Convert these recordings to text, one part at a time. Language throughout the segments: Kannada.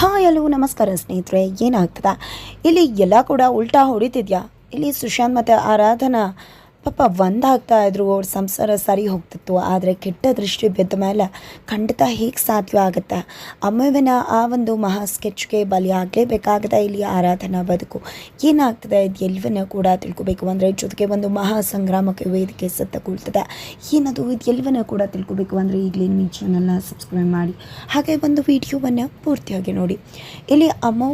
ಹಾಯ್ ಹಲೋ ನಮಸ್ಕಾರ ಸ್ನೇಹಿತರೆ ಏನಾಗ್ತದ? ಇಲ್ಲಿ ಎಲ್ಲ ಕೂಡ ಉಲ್ಟಾ ಹೊಡಿತಿದ್ಯಾ? ಇಲ್ಲಿ ಸುಶಾಂತ್ ಮತ್ತು ಆರಾಧನಾ ಪಾಪ ಒಂದಾಗ್ತಾ ಇದ್ರು ಅವ್ರ ಸಂಸಾರ ಸರಿ ಹೋಗ್ತಿತ್ತು, ಆದರೆ ಕೆಟ್ಟ ದೃಷ್ಟಿ ಬಿದ್ದ ಮೇಲೆ ಖಂಡಿತ ಹೇಗೆ ಸಾಧ್ಯ ಆಗುತ್ತೆ. ಅಮ್ಮವಿನ ಆ ಒಂದು ಮಹಾ ಸ್ಕೆಚ್ಗೆ ಬಲಿಯಾಗಲೇಬೇಕಾಗದ ಇಲ್ಲಿ ಆರಾಧನಾ ಬದುಕು. ಏನಾಗ್ತದೆ ಇದು ಕೂಡ ತಿಳ್ಕೊಬೇಕು. ಅಂದರೆ ಜೊತೆಗೆ ಒಂದು ಮಹಾ ಸಂಗ್ರಾಮಕ್ಕೆ ವೇದಿಕೆ ಸತ್ತಗೊಳ್ತದೆ ಏನದು ಇದು ಕೂಡ ತಿಳ್ಕೊಬೇಕು ಅಂದರೆ ಈಗಲೇ ನಿಮ್ಮ ಚಾನಲ್ನ ಸಬ್ಸ್ಕ್ರೈಬ್ ಮಾಡಿ. ಹಾಗೆ ಒಂದು ವಿಡಿಯೋವನ್ನು ಪೂರ್ತಿಯಾಗಿ ನೋಡಿ. ಇಲ್ಲಿ ಅಮ್ಮ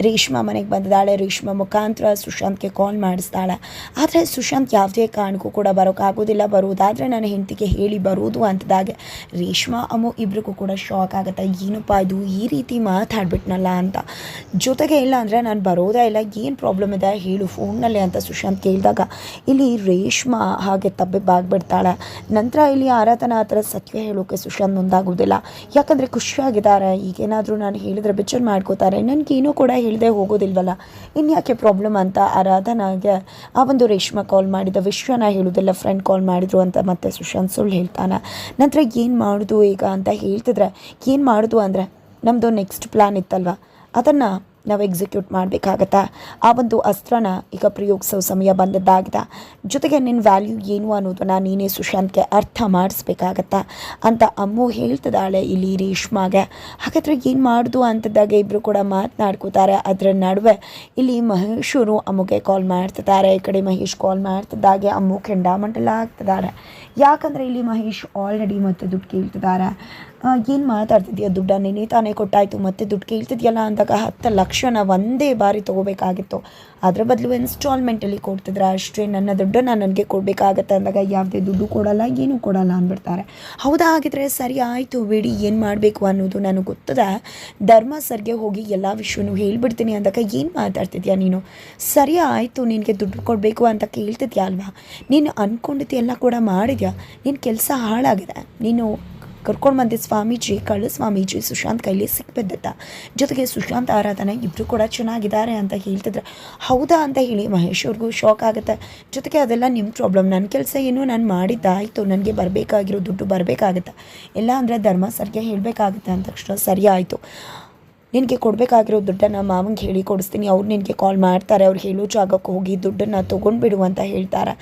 ರೇಷ್ಮಾ ಮನೆಗೆ ಬಂದಿದ್ದಾಳೆ. ರೇಷ್ಮಾ ಮುಖಾಂತರ ಸುಶಾಂತ್ಗೆ ಕಾಲ್ ಮಾಡಿಸ್ತಾಳೆ. ಆದರೆ ಸುಶಾಂತ್ ಯಾವುದೇ ಕಾರಣಕ್ಕೂ ಕೂಡ ಬರೋಕ್ಕಾಗೋದಿಲ್ಲ ಬರುವುದಾದರೆ ನನ್ನ ಹೆಂಡತಿಗೆ ಹೇಳಿ ಬರುವುದು ಅಂತದಾಗೆ. ರೇಷ್ಮಾ ಅಮ್ಮು ಇಬ್ರಿಗೂ ಕೂಡ ಶಾಕ್ ಆಗುತ್ತೆ. ಏನಪ್ಪ ಇದು? ಈ ರೀತಿ ಮಾತಾಡ್ಬಿಟ್ನಲ್ಲ ಅಂತ. ಜೊತೆಗೆ ಇಲ್ಲ ಅಂದರೆ ನಾನು ಬರೋದೇ ಇಲ್ಲ. ಏನು ಪ್ರಾಬ್ಲಮ್ ಇದೆ? ಹೇಳು ಫೋನ್ನಲ್ಲಿ ಅಂತ ಸುಶಾಂತ್ ಕೇಳಿದಾಗ ಇಲ್ಲಿ ರೇಷ್ಮಾ ಹಾಗೆ ತಬ್ಬಿಬ್ಬಾಗ್ಬಿಡ್ತಾಳೆ ನಂತರ ಇಲ್ಲಿ ಆರಾಧನ ಆ ಥರ ಸತ್ಯ ಹೇಳೋಕೆ ಸುಶಾಂತ್ ಮುಂದಾಗೋದಿಲ್ಲ ಯಾಕಂದರೆ ಖುಷಿಯಾಗಿದ್ದಾರೆ. ಈಗೇನಾದರೂ ನಾನು ಹೇಳಿದ್ರೆ ಬೆಚ್ಚರ್ ಮಾಡ್ಕೋತಾರೆ. ನನಗೇನೂ ಕೂಡ ಹೇಳದೆ ಹೋಗೋದಿಲ್ವಲ್ಲ? ಇನ್ಯಾಕೆ ಪ್ರಾಬ್ಲಮ್ ಅಂತ ಆರಾಧನಾಗೆ ಆ ಒಂದು ರೇಷ್ಮಾ ಕಾಲ್ ಮಾಡಿದ, ವಿಶ್ವನ ಹೇಳೋದಿಲ್ಲ ಫ್ರೆಂಡ್ ಕಾಲ್ ಮಾಡಿದ್ರು ಅಂತ ಮತ್ತೆ ಸುಶಾಂತ್ ಸುಳ್ಳು ಹೇಳ್ತಾನೆ. ನಂತರ ಏನು ಮಾಡೋದು ಈಗ ಅಂತ ಹೇಳ್ತಿದ್ರೆ, ಏನು ಮಾಡೋದು ಅಂದರೆ ನಮ್ಮದು ನೆಕ್ಸ್ಟ್ ಪ್ಲ್ಯಾನ್ ಇತ್ತಲ್ವ? ಅದನ್ನು ನಾವು ಎಕ್ಸಿಕ್ಯೂಟ್ ಮಾಡಬೇಕಾಗತ್ತಾ ಆ ಒಂದು ಅಸ್ತ್ರನ ಈಗ ಪ್ರಯೋಗಿಸೋ ಸಮಯ ಬಂದದ್ದಾಗಿದೆ. ಜೊತೆಗೆ ನಿನ್ನ ವ್ಯಾಲ್ಯೂ ಏನು ಅನ್ನೋದನ್ನು ನೀನೇ ಸುಶಾಂತ್ಗೆ ಅರ್ಥ ಮಾಡಿಸ್ಬೇಕಾಗತ್ತಾ? ಅಂತ ಅಮ್ಮು ಹೇಳ್ತಿದ್ದಾಳೆ ಇಲ್ಲಿ ರೇಷ್ಮಾಗೆ. ಹಾಗಾದರೆ ಏನು ಮಾಡೋದು ಅಂತದಾಗ ಇಬ್ಬರು ಕೂಡ ಮಾತನಾಡ್ಕೋತಾರೆ. ಅದರ ನಡುವೆ ಇಲ್ಲಿ ಮಹೇಶರು ಅಮ್ಮಗೆ ಕಾಲ್ ಮಾಡ್ತಿದ್ದಾರೆ. ಈ ಕಡೆ ಮಹೇಶ್ ಕಾಲ್ ಮಾಡ್ತಿದ್ದಾಗೆ ಅಮ್ಮು ಕೆಂಡಾಮಂಡಲ ಆಗ್ತಿದ್ದಾರೆ ಯಾಕಂದರೆ ಇಲ್ಲಿ ಮಹೇಶ್ ಆಲ್ರೆಡಿ ಮತ್ತೆ ದುಡ್ಡು ಕೇಳ್ತಿದ್ದಾರೆ ಏನು ಮಾತಾಡ್ತಿದ್ಯಾ ದುಡ್ಡ ನೆನೆ ತಾನೇ ಕೊಟ್ಟಾಯಿತು, ಮತ್ತೆ ದುಡ್ಡು ಕೇಳ್ತಿದ್ಯಲ್ಲ ಅಂದಾಗ ಹತ್ತು ಲಕ್ಷನ ಒಂದೇ ಬಾರಿ ತೊಗೋಬೇಕಾಗಿತ್ತು. ಅದರ ಬದಲು ಇನ್ಸ್ಟಾಲ್ಮೆಂಟಲ್ಲಿ ಕೊಡ್ತಿದ್ರೆ ಅಷ್ಟೇ ನನ್ನ ದುಡ್ಡನ್ನು ನನಗೆ ಕೊಡಬೇಕಾಗತ್ತೆ ಅಂದಾಗ ಯಾವುದೇ ದುಡ್ಡು ಕೊಡಲ್ಲ, ಏನೂ ಕೊಡಲ್ಲ ಅಂದ್ಬಿಡ್ತಾರೆ. ಹೌದಾ ಹಾಗಿದ್ರೆ ಸರಿ ಆಯಿತು ಬಿಡಿ, ಏನು ಮಾಡಬೇಕು ಅನ್ನೋದು ನನಗೆ ಗೊತ್ತದೆ. ಧರ್ಮ ಸರ್ಗೆ ಹೋಗಿ ಎಲ್ಲ ವಿಷಯನೂ ಹೇಳ್ಬಿಡ್ತೀನಿ ಅಂದಾಗ ಏನು ಮಾತಾಡ್ತಿದ್ಯಾ ನೀನು? ಸರಿ ಆಯಿತು, ನಿನಗೆ ದುಡ್ಡು ಕೊಡಬೇಕು ಅಂತ ಕೇಳ್ತಿದ್ಯಾ ಅಲ್ವಾ? ನೀನು ಅಂದ್ಕೊಂಡಿದ್ದೆಲ್ಲ ಕೂಡ ಮಾಡಿದ್ಯಾ? ನಿನ್ನ ಕೆಲಸ ಹಾಳಾಗಿದೆ. ನೀನು ಕರ್ಕೊಂಡು ಬಂದಿದ್ದ ಸ್ವಾಮೀಜಿ, ಕಳ್ಳ ಸ್ವಾಮೀಜಿ, ಸುಶಾಂತ್ ಕೈಲಿ ಸಿಕ್ಬಿದ್ದತ್ತ ಜೊತೆಗೆ ಸುಶಾಂತ್ ಆರಾಧನೆ ಇಬ್ಬರು ಕೂಡ ಚೆನ್ನಾಗಿದ್ದಾರೆ ಅಂತ ಹೇಳ್ತಿದ್ರೆ. ಹೌದಾ ಅಂತ ಹೇಳಿ ಮಹೇಶ್ ಅವ್ರಿಗೂ ಶಾಕ್ ಆಗುತ್ತೆ. ಜೊತೆಗೆ ಅದೆಲ್ಲ ನಿಮ್ಮ ಪ್ರಾಬ್ಲಮ್ ನನ್ನ ಕೆಲಸ ಏನು? ನಾನು ಮಾಡಿದ್ದಾಯಿತು ನನಗೆ ಬರಬೇಕಾಗಿರೋ ದುಡ್ಡು ಬರಬೇಕಾಗತ್ತೆ. ಇಲ್ಲ ಅಂದರೆ ಧರ್ಮ ಸರ್ಗೆ ಹೇಳಬೇಕಾಗುತ್ತೆ ಅಂದ ತಕ್ಷಣ ಸರಿ ಆಯಿತು. ನಿನಗೆ ಕೊಡಬೇಕಾಗಿರೋ ದುಡ್ಡನ್ನು ಮಾವಂಗೆ ಹೇಳಿ ಕೊಡಿಸ್ತೀನಿ. ಅವ್ರು ನಿನಗೆ ಕಾಲ್ ಮಾಡ್ತಾರೆ. ಅವ್ರು ಹೇಳೋ ಜಾಗಕ್ಕೆ ಹೋಗಿ ದುಡ್ಡನ್ನು ತೊಗೊಂಡ್ಬಿಡು ಅಂತ ಹೇಳ್ತಾರೆ.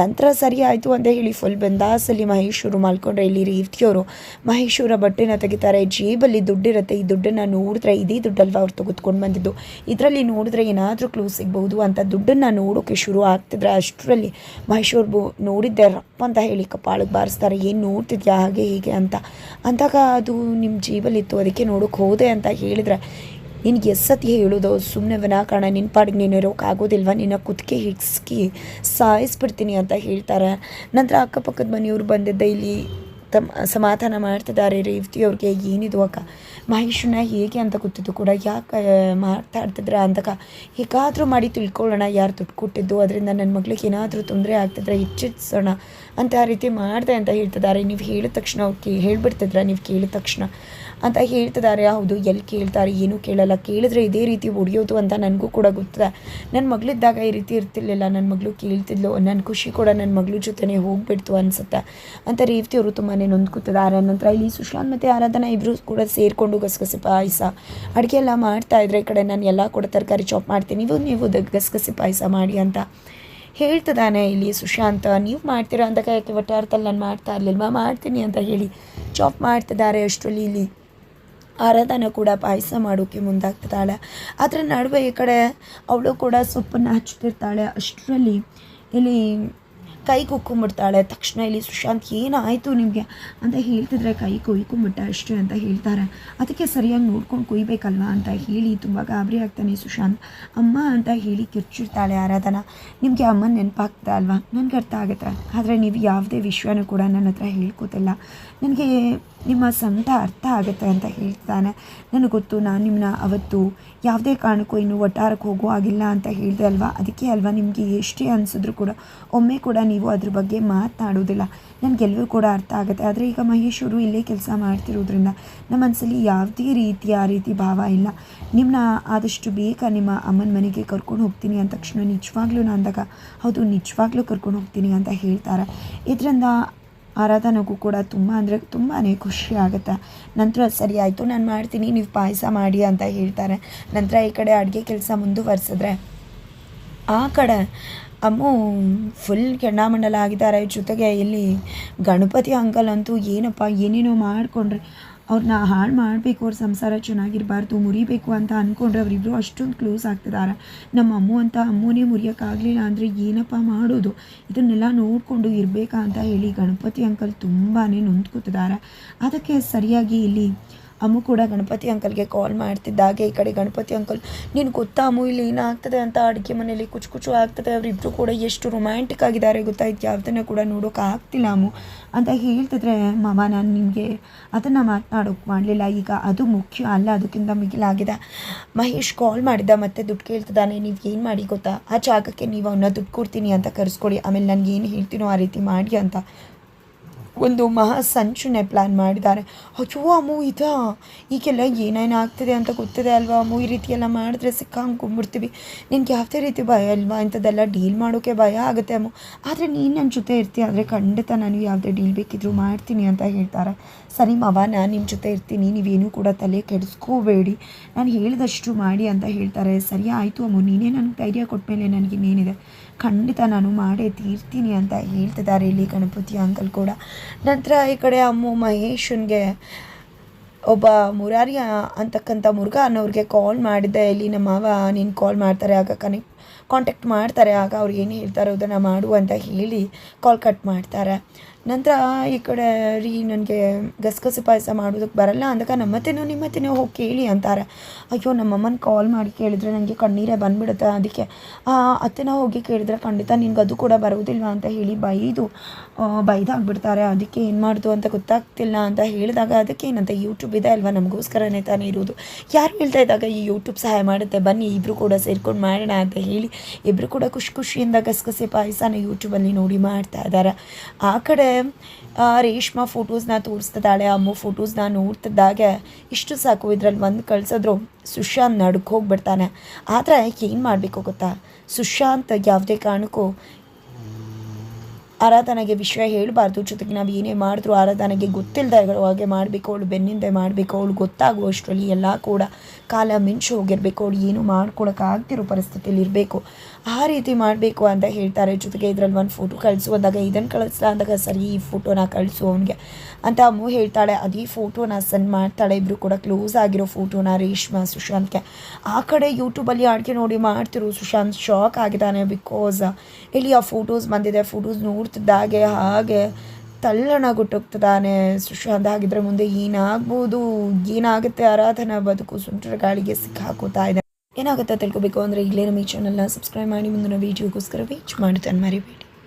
ನಂತರ ಸರಿ ಆಯಿತು ಅಂತ ಹೇಳಿ ಫುಲ್ ಬಂದಾಸಲ್ಲಿ ಮಹೇಶ್ವರು ಮಾಲ್ಕೊಂಡ್ರೆ ಇಲ್ಲಿ ರೀತಿಯವರು ಮಹೇಶ್ವರ ಬಟ್ಟೆನ ತೆಗಿತಾರೆ. ಜೇಬಲ್ಲಿ ದುಡ್ಡಿರುತ್ತೆ. ಈ ದುಡ್ಡನ್ನು ನೋಡಿದ್ರೆ ಇದೇ ದುಡ್ಡಲ್ವ ಅವ್ರು ತೆಗೆದುಕೊಂಡು ಬಂದಿದ್ದು. ಇದರಲ್ಲಿ ನೋಡಿದ್ರೆ ಏನಾದರೂ ಕ್ಲೂ ಸಿಗ್ಬೋದು ಅಂತ ದುಡ್ಡನ್ನು ನೋಡೋಕ್ಕೆ ಶುರು ಆಗ್ತಿದ್ರೆ ಅಷ್ಟರಲ್ಲಿ ಮಹೇಶ್ವರ್ಬು ನೋಡಿದ್ದೆ ರಪ್ಪ ಅಂತ ಹೇಳಿ ಕಪಾಳಕ್ಕೆ ಬಾರಿಸ್ತಾರೆ, ಏನು ನೋಡ್ತಿದ್ಯಾ, ಹಾಗೆ ಹೀಗೆ ಅಂತ. ಅಂದಾಗ ಅದು ನಿಮ್ಮ ಜೀವಲಿತ್ತು ಅದಕ್ಕೆ ನೋಡೋಕೆ ಹೋದೆ ಅಂತ ಹೇಳಿದ್ರೆ, ನಿನಗೆ ಎಷ್ಟು ಸತಿ ಹೇಳೋದು ಸುಮ್ಮನೆ ವಿನಾಕಾರಣ ನಿನ್ನ ಪಾಡಿಗೆ ನೀನು ಇರೋಕ್ಕಾಗೋದಿಲ್ವ ನಿನ್ನ ಕುತ್ತಿಗೆ ಹಿಡ್ಸ್ಕಿ ಸಾಯಿಸ್ಬಿಡ್ತೀನಿ ಅಂತ ಹೇಳ್ತಾರೆ. ನಂತರ ಅಕ್ಕಪಕ್ಕದ ಮನೆಯವರು ಬಂದಿದ್ದ, ಇಲ್ಲಿ ತಮ್ಮ ಸಮಾಧಾನ ಮಾಡ್ತಿದ್ದಾರೆ ರೇವತಿ ಅವ್ರಿಗೆ, ಏನಿದು ಅಕ್ಕ? ಮಹೇಶನ ಹೇಗೆ ಅಂತ ಗೊತ್ತಿದ್ದು ಕೂಡ ಯಾಕೆ ಮಾತಾಡ್ತಿದ್ರೆ ಅಂತಕ ಹೇಗಾದರೂ ಮಾಡಿ ತಿಳ್ಕೊಳ್ಳೋಣ, ಯಾರು ದುಡ್ಡು ಕೊಟ್ಟಿದ್ದು, ಅದರಿಂದ ನನ್ನ ಮಗಳಿಗೆ ಏನಾದರೂ ತೊಂದರೆ ಆಗ್ತಿದ್ರೆ ಎಚ್ಚರಿಸೋಣ ಅಂತ ಆ ರೀತಿ ಮಾಡಿದೆ ಅಂತ ಹೇಳ್ತಿದ್ದಾರೆ. ನೀವು ಹೇಳಿದ ತಕ್ಷಣ ಅವ್ರು ಕೇ, ಹೇಳಿಬಿಡ್ತಿದ್ರ, ನೀವು ಕೇಳಿದ ತಕ್ಷಣ. ಅಂತ ಹೇಳ್ತಿದ್ದಾರೆ. ಹೌದು, ಎಲ್ಲಿ ಕೇಳ್ತಾರೆ, ಏನೂ ಕೇಳಲ್ಲ. ಕೇಳಿದ್ರೆ ಇದೇ ರೀತಿ ಹೊಡಿಯೋದು ಅಂತ ನನಗೂ ಕೂಡ ಗೊತ್ತಿದೆ. ನನ್ನ ಮಗಳಿದ್ದಾಗ ಈ ರೀತಿ ಇರ್ತಿರ್ಲಿಲ್ಲ. ನನ್ನ ಮಗಳು ಕೇಳ್ತಿದ್ಲು ನನ್ನ ಖುಷಿ ಕೂಡ ನನ್ನ ಮಗಳ ಜೊತೆನೇ ಹೋಗ್ಬಿಡ್ತು ಅನಿಸುತ್ತೆ. ಅಂತ ರೇವತಿಯವರು ತುಂಬಾ ನೊಂದ್ಕೊತಿದ್ದಾರೆ. ನಂತರ ಇಲ್ಲಿ ಸುಶಾಂತ್ ಮತ್ತು ಆರಾಧನಾ ಇಬ್ಬರು ಕೂಡ ಸೇರಿಕೊಂಡು ಗಸಗಸೆ ಪಾಯಸ, ಅಡುಗೆ ಎಲ್ಲ ಮಾಡ್ತಾ ಇದ್ರೆ ಕಡೆ ನಾನು ಎಲ್ಲ ಕೂಡ ತರಕಾರಿ ಚಾಪ್ ಮಾಡ್ತೀನಿ. ನೀವು ನೀವು ಗಸಗಸೆ ಪಾಯಸ ಮಾಡಿ ಅಂತ ಹೇಳ್ತಿದ್ದಾನೆ ಇಲ್ಲಿ ಸುಶಾಂತ್. ನೀವು ಮಾಡ್ತೀರಾ? ಅಂತ ಯಾಕೆ ಒಟ್ಟಾರ್ಥಲ್ಲಿ ನಾನು ಮಾಡ್ತಾ ಇರಲಿಲ್ವಾ? ಮಾಡ್ತೀನಿ ಅಂತ ಹೇಳಿ ಚಾಪ್ ಮಾಡ್ತಿದ್ದಾರೆ ಅಷ್ಟರಲ್ಲಿ ಇಲ್ಲಿ. ಆರಾಧನ ಕೂಡ ಪಾಯಸ ಮಾಡೋಕ್ಕೆ ಮುಂದಾಗ್ತಿದ್ದಾಳೆ. ಅದರ ನಡುವೆ ಈ ಕಡೆ ಅವಳು ಕೂಡ ಸೊಪ್ಪನ್ನು ಹಚ್ತಿರ್ತಾಳೆ ಅಷ್ಟರಲ್ಲಿ ಇಲ್ಲಿ ಕೈ ಕುಕ್ಕೊಂಬಿಡ್ತಾಳೆ. ತಕ್ಷಣ ಇಲ್ಲಿ ಸುಶಾಂತ್ ಏನಾಯಿತು ನಿಮಗೆ? ಅಂತ ಹೇಳ್ತಿದ್ರೆ ಕೈ ಕೊಯ್ಕೊಂಬಿಟ್ಟ ಅಷ್ಟೇ ಅಂತ ಹೇಳ್ತಾರೆ. ಅದಕ್ಕೆ ಸರಿಯಾಗಿ ನೋಡ್ಕೊಂಡು ಕೊಯ್ಬೇಕಲ್ವಾ ಅಂತ ಹೇಳಿ ತುಂಬ ಗಾಬರಿ ಆಗ್ತಾನೆ ಸುಶಾಂತ್. ಅಮ್ಮ ಅಂತ ಹೇಳಿ ಕಿರ್ಚಿರ್ತಾಳೆ ಆರಾಧನ. ನಿಮಗೆ ಅಮ್ಮ ನೆನಪಾಗ್ತಾ ಅಲ್ವಾ? ನನಗೆ ಅರ್ಥ ಆಗುತ್ತೆ. ಆದರೆ ನೀವು ಯಾವುದೇ ವಿಷಯನೂ ಕೂಡ ನನ್ನ ಹತ್ರ ಹೇಳ್ಕೋತಿಲ್ಲ. ನನಗೆ ನಿಮ್ಮ ಸಂತ ಅರ್ಥ ಆಗುತ್ತೆ ಅಂತ ಹೇಳ್ತಾನೆ. ನನಗೆ ಗೊತ್ತು ನಾನು ನಿಮ್ಮನ್ನ ಅವತ್ತು ಯಾವುದೇ ಕಾರಣಕ್ಕೂ ಇನ್ನು ಒಟ್ಟಾರಕ್ಕೆ ಹೋಗೋ ಆಗಿಲ್ಲ ಅಂತ ಹೇಳಿದೆ ಅಲ್ವಾ? ಅದಕ್ಕೆ ಅಲ್ವಾ ನಿಮಗೆ ಎಷ್ಟೇ ಅನಿಸಿದ್ರು ಕೂಡ ಒಮ್ಮೆ ಕೂಡ ನೀವು ಅದ್ರ ಬಗ್ಗೆ ಮಾತನಾಡೋದಿಲ್ಲ. ನನಗೆಲ್ಲವೂ ಕೂಡ ಅರ್ಥ ಆಗುತ್ತೆ. ಆದರೆ ಈಗ ಮಹೇಶ್ವರು ಇಲ್ಲೇ ಕೆಲಸ ಮಾಡ್ತಿರೋದ್ರಿಂದ ನಮ್ಮ ಮನಸ್ಸಲ್ಲಿ ಯಾವುದೇ ರೀತಿಯ ಆ ರೀತಿ ಭಾವ ಇಲ್ಲ. ನಿಮ್ಮನ್ನ ಆದಷ್ಟು ಬೇಗ ನಿಮ್ಮ ಅಮ್ಮನ ಮನೆಗೆ ಕರ್ಕೊಂಡು ಹೋಗ್ತೀನಿ ಅಂದ ತಕ್ಷಣ ನಿಜವಾಗ್ಲೂ ನಾನು ಅಂದಾಗ, ಹೌದು, ನಿಜವಾಗ್ಲೂ ಕರ್ಕೊಂಡು ಹೋಗ್ತೀನಿ ಅಂತ ಹೇಳ್ತಾರೆ. ಇದರಿಂದ ಆರಾಧನೆಗೂ ಕೂಡ ತುಂಬ ಅಂದರೆ ತುಂಬಾ ಖುಷಿ ಆಗುತ್ತೆ. ನಂತರ ಸರಿ ಆಯಿತು, ನಾನು ಮಾಡ್ತೀನಿ, ನೀವು ಪಾಯಸ ಮಾಡಿ ಅಂತ ಹೇಳ್ತಾರೆ. ನಂತರ ಈ ಕಡೆ ಅಡುಗೆ ಕೆಲಸ ಮುಂದುವರ್ಸಿದ್ರೆ ಆ ಕಡೆ ಅಮ್ಮು ಫುಲ್ ಕೆಂಡಾಮಂಡಲ ಆಗಿದ್ದಾರೆ. ಜೊತೆಗೆ ಇಲ್ಲಿ ಗಣಪತಿ ಅಂಕಲ್ ಅಂತೂ ಏನಪ್ಪ ಏನೇನೋ ಮಾಡಿಕೊಂಡ್ರೆ. ಅವ್ರನ್ನ ಹಾಳು ಮಾಡಬೇಕು, ಅವ್ರ ಸಂಸಾರ ಚೆನ್ನಾಗಿರಬಾರ್ದು, ಮುರಿಬೇಕು ಅಂತ ಅಂದ್ಕೊಂಡ್ರೆ ಅವರಿಬ್ಬರು ಅಷ್ಟೊಂದು ಕ್ಲೋಸ್ ಆಗ್ತಿದ್ದಾರೆ ನಮ್ಮ ಅಮ್ಮು ಅಂತ ಅಮ್ಮನೇ ಮುರಿಯೋಕ್ಕಾಗಲಿಲ್ಲ ಅಂದರೆ ಏನಪ್ಪ ಮಾಡೋದು? ಇದನ್ನೆಲ್ಲ ನೋಡಿಕೊಂಡು ಇರಬೇಕಾ ಅಂತ ಹೇಳಿ ಗಣಪತಿ ಅಂಕಲ್ ತುಂಬಾ ನೊಂದ್ಕೊತಿದ್ದಾರೆ ಅದಕ್ಕೆ ಸರಿಯಾಗಿ ಇಲ್ಲಿ ಅಮ್ಮು ಕೂಡ ಗಣಪತಿ ಅಂಕಲ್ಗೆ ಕಾಲ್ ಮಾಡ್ತಿದ್ದಾಗೆ ಈ ಕಡೆ ಗಣಪತಿ ಅಂಕಲ್ ನೀನು ಗೊತ್ತಾ ಅಮ್ಮು, ಇಲ್ಲಿ ಏನಾಗ್ತದೆ ಅಂತ ಅಡುಗೆ ಮನೆಯಲ್ಲಿ ಕುಚು ಕುಚು ಆಗ್ತದೆ. ಅವರಿಬ್ಬರು ಕೂಡ ಎಷ್ಟು ರೊಮ್ಯಾಂಟಿಕ್ ಆಗಿದ್ದಾರೆ ಗೊತ್ತಾಯ್ತು. ಯಾವುದನ್ನು ಕೂಡ ನೋಡೋಕೆ ಆಗ್ತಿಲ್ಲ ಅಮ್ಮು ಅಂತ ಹೇಳ್ತಿದ್ರೆ ಮಾಮ ನಾನು ನಿಮಗೆ ಅದನ್ನು ಮಾತನಾಡೋಕೆ ಮಾಡಲಿಲ್ಲ. ಈಗ ಅದು ಮುಖ್ಯ ಅಲ್ಲ, ಅದಕ್ಕಿಂತ ಮಿಗಿಲಾಗಿದೆ ಮಹೇಶ್ ಕಾಲ್ ಮಾಡಿದ್ದ ಮತ್ತೆ ದುಡ್ಡು ಕೇಳ್ತಿದ್ದಾನೆ. ನೀವು ಏನು ಮಾಡಿ ಗೊತ್ತಾ? ಆ ಜಾಗಕ್ಕೆ ನೀವು ಅವನ್ನ ದುಡ್ಡು ಕೊಡ್ತೀನಿ ಅಂತ ಕರೆಸ್ಕೊಡಿ. ಆಮೇಲೆ ನನಗೆ ಏನು ಹೇಳ್ತೀನೋ ಆ ರೀತಿ ಮಾಡಿ ಅಂತ. ಒಂದು ಮಹಾ ಸಂಚುನೆ ಪ್ಲ್ಯಾನ್ ಮಾಡಿದ್ದಾರೆ. ಅಯ್ಯೋ, ಅಮ್ಮು, ಇದಾ? ಈಗೆಲ್ಲ ಏನೇನು ಆಗ್ತಿದೆ ಅಂತ ಗೊತ್ತಿದೆ ಅಲ್ವಾ ಅಮ್ಮು? ಈ ರೀತಿಯೆಲ್ಲ ಮಾಡಿದ್ರೆ ಮಾಡಿದ್ರೆ ಸಿಕ್ಕಾಂಕೊಂಬಿಡ್ತೀವಿ ನಿನಗೆ ಯಾವುದೇ ರೀತಿ ಭಯ ಅಲ್ವಾ? ಇಂಥದ್ದೆಲ್ಲ ಡೀಲ್ ಮಾಡೋಕ್ಕೆ ಭಯ ಆಗುತ್ತೆ ಅಮ್ಮು. ಆದರೆ ನೀನು ನನ್ನ ಜೊತೆ ಇರ್ತೀಯ ಆದರೆ ಖಂಡಿತ ನಾನು ಯಾವುದೇ ಡೀಲ್ ಬೇಕಿದ್ರು ಮಾಡ್ತೀನಿ ಅಂತ ಹೇಳ್ತಾರೆ. ಸರಿ ಮಾವ, ನಾನು ನಿಮ್ಮ ಜೊತೆ ಇರ್ತೀನಿ. ನೀವೇನೂ ಕೂಡ ತಲೆ ಕೆಡಿಸ್ಕೋಬೇಡಿ. ನಾನು ಹೇಳಿದಷ್ಟು ಮಾಡಿ ಅಂತ ಹೇಳ್ತಾರೆ. ಸರಿ, ಆಯಿತು ಅಮ್ಮು. ನೀನೇ ನನಗೆ ಧೈರ್ಯ ಕೊಟ್ಟಮೇಲೆ ನನಗೆ ಇನ್ನೇನಿದೆ? ಖಂಡಿತ ನಾನು ಮಾಡೇ ತೀರ್ತೀನಿ ಅಂತ ಹೇಳ್ತಿದ್ದಾರೆ ಇಲ್ಲಿ ಗಣಪತಿ ಅಂಕಲ್ ಕೂಡ. ನಂತರ ಈ ಕಡೆ ಅಮ್ಮು ಮಹೇಶನ್ಗೆ ಒಬ್ಬ ಮುರಾರಿ ಅಂತಕ್ಕಂಥ ಮುರುಘ ಅನ್ನೋರಿಗೆ ಕಾಲ್ ಮಾಡಿದ್ದೆ. ಇಲ್ಲಿ ನಮ್ಮ ಮಾವ ನೀನು ಕಾಲ್ ಮಾಡ್ತಾರೆ, ಆಗ ಕನೆಕ್ಟ್ ಕಾಂಟ್ಯಾಕ್ಟ್ ಮಾಡ್ತಾರೆ. ಆಗ ಅವ್ರು ಏನು ಹೇಳ್ತಾರೋ ಅದನ್ನು ಮಾಡು ಅಂತ ಹೇಳಿ ಕಾಲ್ ಕಟ್ ಮಾಡ್ತಾರೆ. ನಂತರ ಈ ಕಡೆ ರೀ ನನಗೆ ಗಸಗಸೆ ಪಾಯಸ ಮಾಡೋದಕ್ಕೆ ಬರಲ್ಲ ಅಂದಾಗ ನಮ್ಮತ್ತೆನೋ ನಿಮ್ಮತ್ತೆನೋ ಹೋಗಿ ಕೇಳಿ ಅಂತಾರೆ. ಅಯ್ಯೋ, ನಮ್ಮಮ್ಮನ ಕಾಲ್ ಮಾಡಿ ಕೇಳಿದ್ರೆ ನನಗೆ ಕಣ್ಣೀರೇ ಬಂದ್ಬಿಡುತ್ತೆ ಅದಕ್ಕೆ. ಅತ್ತೆನ ಹೋಗಿ ಕೇಳಿದ್ರೆ ಖಂಡಿತ ನಿನ್ಗೆ ಅದು ಕೂಡ ಬರುವುದಿಲ್ಲ ಅಂತ ಹೇಳಿ ಬೈದು ಬೈದಾಗ್ಬಿಡ್ತಾರೆ. ಅದಕ್ಕೆ ಏನು ಮಾಡ್ದು ಅಂತ ಗೊತ್ತಾಗ್ತಿಲ್ಲ ಅಂತ ಹೇಳಿದಾಗ ಅದಕ್ಕೆ ಏನಂತ ಯೂಟ್ಯೂಬ್ ಇದೆ ಅಲ್ವಾ? ನಮಗೋಸ್ಕರನೇ ತಾನೇ ಇರೋದು. ಯಾರು ಹೇಳ್ತಾ ಇದ್ದಾಗ ಈ ಯೂಟ್ಯೂಬ್ ಸಹಾಯ ಮಾಡುತ್ತೆ? ಬನ್ನಿ ಇಬ್ಬರು ಕೂಡ ಸೇರ್ಕೊಂಡು ಮಾಡೋಣ ಅಂತ ಹೇಳಿ ಇಬ್ಬರು ಕೂಡ ಖುಷಿ ಖುಷಿಯಿಂದ ಗಸಗಸೆ ಪಾಯಸನ ಯೂಟ್ಯೂಬಲ್ಲಿ ನೋಡಿ ಮಾಡ್ತಾ ಇದ್ದಾರೆ. ಆ ಕಡೆ ರೇಷ್ಮಾ ಫೋಟೋಸ್ನ ತೋರಿಸ್ತಿದ್ದಾಳೆ, ಅಮ್ಮು ಫೋಟೋಸ್ನ ನೋಡ್ತಿದ್ದಾಗ. ಇಷ್ಟು ಸಾಕು, ಇದ್ರಲ್ಲಿ ಒಂದು ಕಳ್ಸಿದ್ರು. ಸುಶಾಂತ್ ನಡ್ಕೋಗ್ಬಿಡ್ತಾನೆ ಆದರೆ ಏನು ಮಾಡಬೇಕು ಗೊತ್ತಾ? ಸುಶಾಂತ್ ಯಾವುದೇ ಕಾರಣಕ್ಕೂ ಆರಾಧನೆಗೆ ವಿಷಯ ಹೇಳಬಾರ್ದು. ಜೊತೆಗೆ ನಾವು ಏನೇ ಮಾಡಿದ್ರು ಆರಾಧನೆಗೆ ಗೊತ್ತಿಲ್ಲದೆ ಇರೋ ಹಾಗೆ ಮಾಡಬೇಕು. ಅವಳು ಬೆನ್ನಿಂದೆ ಮಾಡಬೇಕು. ಅವಳು ಗೊತ್ತಾಗುವಷ್ಟರಲ್ಲಿ ಎಲ್ಲ ಕೂಡ ಕಾಲ ಮಿಂಚು ಹೋಗಿರಬೇಕು. ಅವಳು ಏನು ಮಾಡ್ಕೊಳಕ್ಕಾಗ್ತಿರೋ ಪರಿಸ್ಥಿತಿಯಲ್ಲಿ ಇರಬೇಕು. ಆ ರೀತಿ ಮಾಡಬೇಕು ಅಂತ ಹೇಳ್ತಾರೆ. ಜೊತೆಗೆ ಇದರಲ್ಲಿ ಒಂದು ಫೋಟೋ ಕಳಿಸು. ಅಂದಾಗ ಇದನ್ನು ಕಳಿಸ್ಲ? ಅಂದಾಗ ಸರಿ, ಈ ಫೋಟೋನ ಕಳಿಸು ಅವನಿಗೆ. ಅಂತ ಅಮ್ಮು ಹೇಳ್ತಾಳೆ. ಅದೇ ಫೋಟೋನ ಸೆಂಡ್ ಮಾಡ್ತಾಳೆ. ಇಬ್ಬರು ಕೂಡ ಕ್ಲೋಸ್ ಆಗಿರೋ ಫೋಟೋನ ರೇಷ್ಮಾ, ಸುಶಾಂತ್ಗೆ. ಆ ಕಡೆ ಯೂಟ್ಯೂಬಲ್ಲಿ ಅಡುಗೆ ನೋಡಿ ಮಾಡ್ತಿರು. ಸುಶಾಂತ್ ಶಾಕ್ ಆಗಿದ್ದಾನೆ ಬಿಕಾಸ್ ಇಲ್ಲಿ ಆ ಫೋಟೋಸ್ ಬಂದಿದೆ? ಫೋಟೋಸ್ ನೋಡ್ತಿದ್ದಾಗೆ ಹಾಗೆ ತಲ್ಲಣಗೊಟ್ಟೋಗ್ತದಾನೆ ಸುಶಾಂತ್ ಹಾಗಿದ್ರೆ ಮುಂದೆ ಏನಾಗ್ಬೋದು? ಏನಾಗುತ್ತೆ ಆರಾಧನಾ ಬದುಕು? ಸುಂಟರ ಗಾಳಿಗೆ ಸಿಕ್ಕಾಕೋತಾ ಇದೆ. ಏನಾಗುತ್ತೆ ತಿಳ್ಕೊಬೇಕು ಅಂದರೆ ಇಲ್ಲೇ ನಮ್ಮ ಈ ಚಾನಲ್ನ ಸಬ್ಸ್ಕ್ರೈಬ್ ಮಾಡಿ. ಮುಂದಿನ ವೀಡಿಯೋಗೋಸ್ಕರ ವೀಚ್ ಮಾಡ್ತಾನೆ ಮರಿಬೇಡಿ.